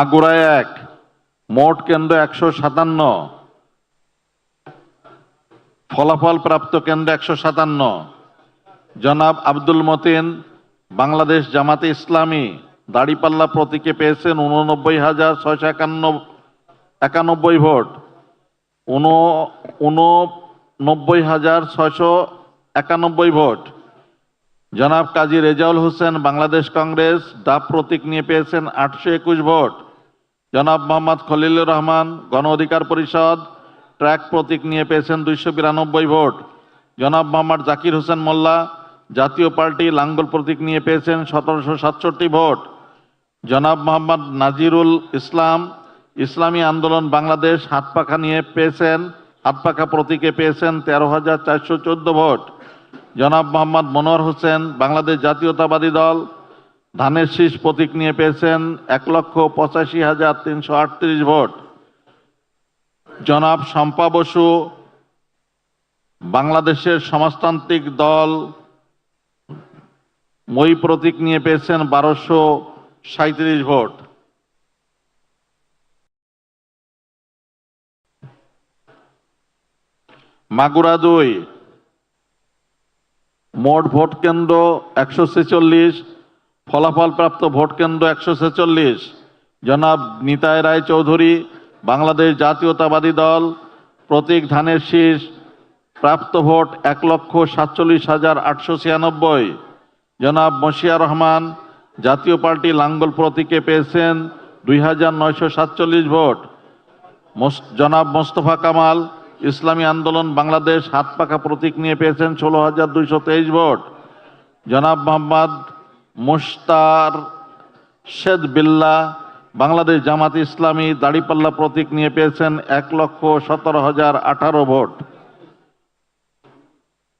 আগুড়ায় এক, মোট কেন্দ্র একশো সাতান্ন। ফলাফল প্রাপ্ত কেন্দ্র একশো সাতান্ন। জনাব আব্দুল মতিন, বাংলাদেশ জামাতে ইসলামী, দাড়িপাল্লা প্রতীকে পেয়েছেন উননব্বই হাজার ছয়শো একান্ন, একানব্বই ভোট। উন, উননব্বই হাজার ছয়শো একানব্বই ভোট। জনাব কাজী রেজাউল হোসেন, বাংলাদেশ কংগ্রেস, ডাব প্রতীক নিয়ে পেয়েছেন আটশো একুশ ভোট। জনাব মোহাম্মদ খলিলুর রহমান, গণ অধিকার পরিষদ, ট্র্যাক প্রতীক নিয়ে পেয়েছেন দুইশো বিরানব্বই ভোট। জনাব মোহাম্মদ জাকির হোসেন মোল্লা, জাতীয় পার্টি লাঙ্গল প্রতীক নিয়ে পেয়েছেন সতেরোশো সাতষট্টি ভোট। জনাব মোহাম্মদ নাজিরুল ইসলাম, ইসলামী আন্দোলন বাংলাদেশ হাতপাখা নিয়ে পেয়েছেন, হাতপাখা প্রতীকে পেয়েছেন তেরো হাজার চারশো চোদ্দ ভোট। জনাব মোহাম্মদ মনোয়ার হোসেন, বাংলাদেশ জাতীয়তাবাদী দল ধানের শীষ প্রতীক নিয়ে পেয়েছেন এক লক্ষ পঁচাশি হাজার তিনশো আটত্রিশ ভোট। জনাব শম্পা বসু, বাংলাদেশের সমাজতান্ত্রিক দল, মই প্রতীক নিয়ে পেয়েছেন বারোশো সাঁত্রিশ ভোট। মাগুরা দুই, মোট ভোট কেন্দ্র একশো ছেচল্লিশ ফলাফল প্রাপ্ত ভোট কেন্দ্র একশো ছেচল্লিশ। জনাব নিতাই রায় চৌধুরী, বাংলাদেশ জাতীয়তাবাদী দল, প্রতীক ধানের শীষ, প্রাপ্ত ভোট এক লক্ষ সাতচল্লিশ হাজার আটশো ছিয়ানব্বই। জনাব মশিয়া রহমান, জাতীয় পার্টি লাঙ্গল প্রতীকে পেয়েছেন দুই হাজার নয়শো সাতচল্লিশ ভোট। জনাব মোস্তফা কামাল, ইসলামী আন্দোলন বাংলাদেশ হাত পাখা প্রতীক নিয়ে পেয়েছেন ষোলো হাজার দুইশো তেইশ ভোট। জনাব মোহাম্মদ মুস্তার শেদ বিল্লা বাংলাদেশ জামাত ইসলামী দাড়িপাল্লা প্রতীক নিয়ে পেয়েছেন এক লক্ষ সতেরো হাজার আঠারো ভোট।